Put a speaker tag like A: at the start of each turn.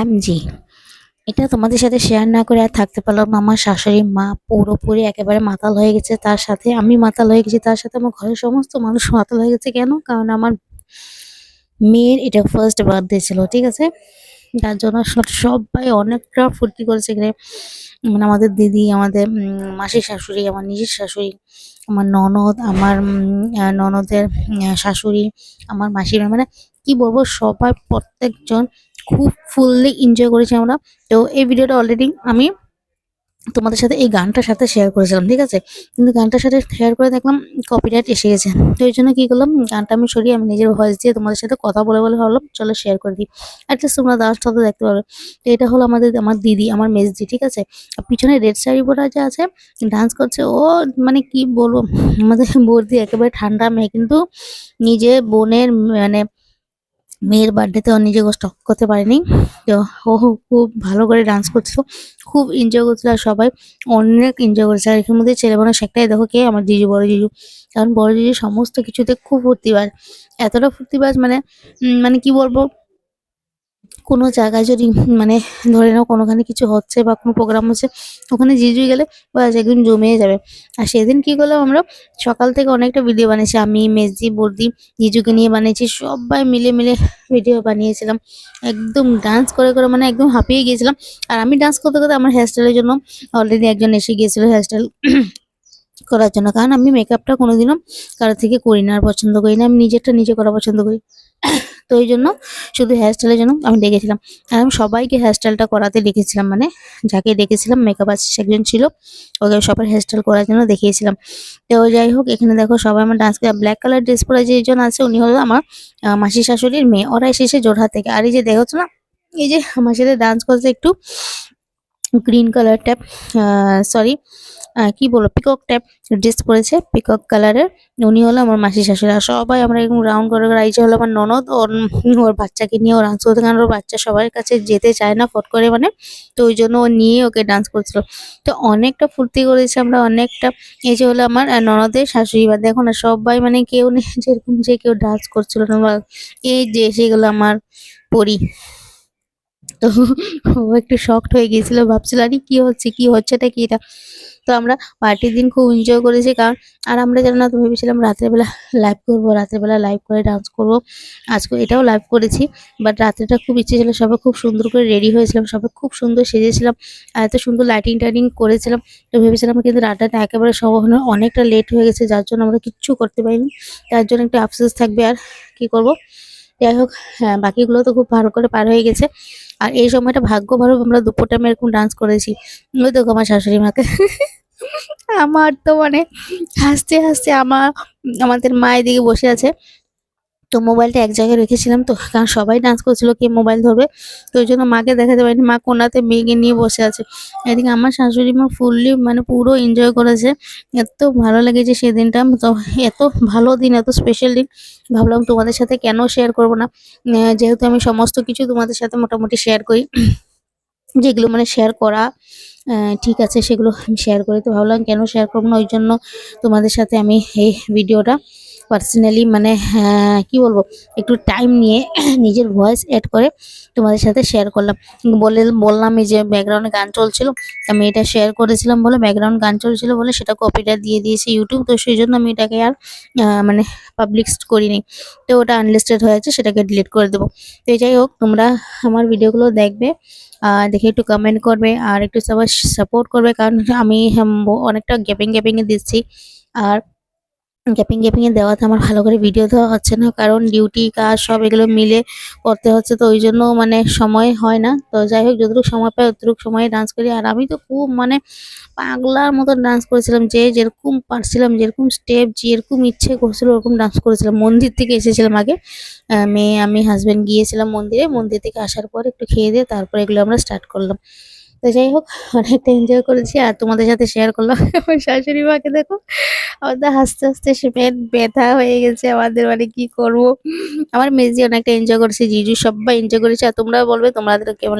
A: MG এটা তোমাদের সাথে শেয়ার না করে আর থাকতে পারলাম। আমার শাশুড়ি মা পুরোপুরি একেবারে মাতাল হয়ে গেছে তার সাথে। আমি মাতাল হয়ে গেছি তার সাথে আমার ঘরের সমস্ত মানুষ মাতাল হয়ে গেছে কেন? কারণ আমার মেয়ের এটা ফার্স্ট বার্থডে ছিল, ঠিক আছে? যার জন্য সবাই অনেকটা ফুর্তি করেছে এখানে। মানে আমাদের দিদি, আমাদের মাসির শাশুড়ি, আমার নিজের শাশুড়ি, আমার ননদ, আমার ননদের শাশুড়ি, আমার মাসির মানে কি বলব? সবাই প্রত্যেকজন খুব ফুললি এনজয় করেছি আমরা। তো এই ভিডিওটা অলরেডি আমি তোমাদের সাথে এই গানটার সাথে শেয়ার করেছিলাম, ঠিক আছে? কিন্তু গানটার সাথে শেয়ার করে দেখলাম কপিরাইট এসে গেছে। তো এই জন্য কি করলাম, গানটা আমি সরিয়ে আমি নিজের ভয়েস দিয়ে তোমাদের সাথে কথা বলে বলে ভাবলাম, চলো শেয়ার করে দিই। অ্যাটলিস্ট তোমরা ডান্সটা তো দেখতে পারবে তো এটা হলো আমাদের, আমার দিদি, আমার মেজদি, ঠিক আছে? আর পিছনে রেড শাড়ি পরা যে আছে ডান্স করছে। ও মানে কি বলব, আমাদের বর্দি একেবারে ঠান্ডা মেয়ে, কিন্তু নিজে বোনের মানে মেয়ের বার্থডেতে ও নিজেকে স্টক করতে পারেনি। তো ও খুব ভালো করে ডান্স করছিল, খুব এনজয় করছিল আর সবাই অনেক এনজয় করেছে। আর এর মধ্যে ছেলে মানুষ একটাই, দেখো কে? আমার জিজু, বড় জিজু। কারণ বড় জিজু সমস্ত কিছুতে খুব ফুর্তিবাজ। এতটা ফুর্তিবাজ মানে মানে কি বলব? কোনো জায়গায় যদি মানে ধরে নাও কোনোখানে কিছু হচ্ছে বা কোনো প্রোগ্রাম হচ্ছে, ওখানে জিজু গেলে ব্যাস একদিন জমিয়ে যাবে। আর সেদিন কি করলাম আমরা? সকাল থেকে অনেকটা ভিডিও বানিয়েছি। আমি মেজি বর্দি, জিজুকে নিয়ে বানিয়েছি, সবাই মিলে মিলে ভিডিও বানিয়েছিলাম। একদম ডান্স করে করে মানে একদম হাঁপিয়ে গিয়েছিলাম। আর আমি ডান্স করতে করতে আমার হেয়ারস্টাইলের জন্য অলরেডি একজন এসে গিয়েছিল হেয়ারস্টাইল করার জন্য। কারণ আমি মেকআপটা কোনোদিনও কারোর থেকে করি না আর পছন্দ করি না। আমি নিজেরটা নিজে করা পছন্দ করি। তো এই জন্য শুধু হেয়ারস্টাইলের জন্য আমি দেখেছিলাম। আর আমি সবাইকে হেয়ারস্টাইলটা করাতে ডেকেছিলাম মানে যাকে দেখেছিলাম মেকআপ আর্টিস্ট একজন ছিল, ওকে সবার হেয়ারস্টাইল করার জন্য দেখিয়েছিলাম। তো যাই হোক, এখানে দেখো সবাই আমার ডান্স ব্ল্যাক কালার ড্রেস পরে যেজন আছে, উনি হলো আমার মাসির মাসি শাশুড়ির মেয়ে। ওরা এসেছে জোরহাট থেকে। আর এই যে দেখো না, এই যে আমার সাথে ডান্স করছে একটু গ্রিন কালার ট্যাপ সরি কি বলব পিকক ট্যাপ ড্রেস পরেছে পিকক কালারের উনি হলো আমার মাসি শাশুড়ি। আর সবাই আমরা এরকম রাউন্ড করে করে যে হলো আমার ননদ, ওর ওর বাচ্চাকে নিয়ে, ওর ডান্স করতে কারণ ওর বাচ্চা সবার কাছে যেতে চায় না ফট করে মানে। তো ওই জন্য ও নিয়ে ওকে ডান্স করছিল। তো অনেকটা ফুর্তি করেছি আমরা, অনেকটা। এই যে হলো আমার ননদের শাশুড়ি বা দেখো না সবাই মানে কেউ নেই, যেরকম যে কেউ ডান্স করছিল না এই যে সেগুলো আমার পরি। তো ও একটু শকড হয়ে গিয়েছিল। ভাবছিল, আরে, কি হচ্ছে? কি হচ্ছে হচ্ছেটা কি এটা? তো আমরা পার্টির দিন খুব এনজয় করেছি, কারণ আর আমরা যেন না তো ভেবেছিলাম রাত্রেবেলা লাইভ করব রাত্রেবেলা লাইভ করে ডান্স করব। আজকে এটাও লাইভ করেছি বাট রাত্রেটা খুব ইচ্ছে ছিল, সবাই খুব সুন্দর করে রেডি হয়েছিলাম, সবাই খুব সুন্দর সেজেছিলাম, আর এত সুন্দর লাইটিং টাইটিং করেছিলাম। তো ভেবেছিলাম কিন্তু রাতটা একেবারে সব অনেকটা লেট হয়ে গেছে, যার জন্য আমরা কিচ্ছু করতে পারিনি, তার জন্য একটু আফসোস থাকবে, আর কি করব? যাই হোক হ্যাঁ বাকিগুলো তো খুব ভালো করে পার হয়ে গেছে। আর এই সময়টা ভাগ্য ভালো আমরা দুপুর টাইমে এরকম ডান্স করেছি। ওই দেখো আমার শাশুড়ি মাকে। আমার তো মানে হাসতে হাসতে আমার, আমাদের মায়ের দিকে বসে আছে। তো মোবাইলটা এক জায়গায় রেখেছিলাম তো, কারণ সবাই ডান্স করছিল কে মোবাইল ধরবে। তো ওই জন্য মাকে দেখাতে পারিনি, মা কোনাতে মেয়েকে নিয়ে বসে আছে। এদিকে আমার শাশুড়ি মা ফুললি মানে পুরো এনজয় করেছে। এত ভালো লেগেছে সেদিনটা, তো এত ভালো দিন, এত স্পেশাল দিন। ভাবলাম তোমাদের সাথে কেন শেয়ার করব না? যেহেতু আমি সমস্ত কিছু তোমাদের সাথে মোটামুটি শেয়ার করি। যেগুলো মানে শেয়ার করা ঠিক আছে, সেগুলো আমি শেয়ার করি। তো ভাবলাম কেন শেয়ার করব না? ওই জন্য তোমাদের সাথে আমি এই ভিডিওটা পার্সোনালি মানে আহ, কি বলব একটু টাইম নিয়ে নিজের ভয়েস অ্যাড করে তোমাদের সাথে শেয়ার করলাম। বলে বললাম এই যে ব্যাকগ্রাউন্ডে গান চলছিল আমি এটা শেয়ার করেছিলাম বলে ব্যাকগ্রাউন্ড গান চলছিল বলে সেটা কপিটা দিয়ে দিয়েছে ইউটিউব তো সেই জন্য আমি এটাকে আর মানে পাবলিক করিনি। তো ওটা আনলিস্টেড হয়েছে সেটাকে ডিলিট করে দেবো। তো যাই হোক তোমরা আমার ভিডিওগুলো দেখবে দেখে একটু কমেন্ট করবে আর একটু সবাই সাপোর্ট করবে কারণ আমি অনেকটা গ্যাপিং গ্যাপিংয়ে দিচ্ছি। আর গ্যাপিং গ্যাপিংয়ে দেওয়াতে আমার ভালো করে ভিডিও দেওয়া হচ্ছে না, কারণ ডিউটি কাজ সব এগুলো মিলে করতে হচ্ছে, তো ওই জন্য মানে সময় হয় না। তো যাই হোক, যতটুকু সময় পাই ততটুকু সময়ে ডান্স করি। আর আমি তো খুব মানে পাগলার মতো ডান্স করেছিলাম, যে যেরকম পারছিলাম, যেরকম স্টেপ যেরকম ইচ্ছে করছিল, ওরকম ডান্স করেছিলাম। মন্দির থেকে এসেছিলাম আগে। মেয়ে, আমি হাজব্যান্ড গিয়েছিলাম মন্দিরে। মন্দির থেকে আসার পর একটু খেয়ে দিয়ে তারপর এগুলো আমরা স্টার্ট করলাম। তো যাই হোক, অনেকটা এনজয় করেছি আর তোমাদের সাথে শেয়ার করলাম আমার শাশুড়ি মাকে দেখো, আমাদের হাসতে হাসতে সে পেট ব্যথা হয়ে গেছে, আমাদের মানে কি করব আমার মেজি অনেকটা এনজয় করেছে, জিজু সবাই এনজয় করেছে, আর তোমরা বলবে, তোমাদের কেমন।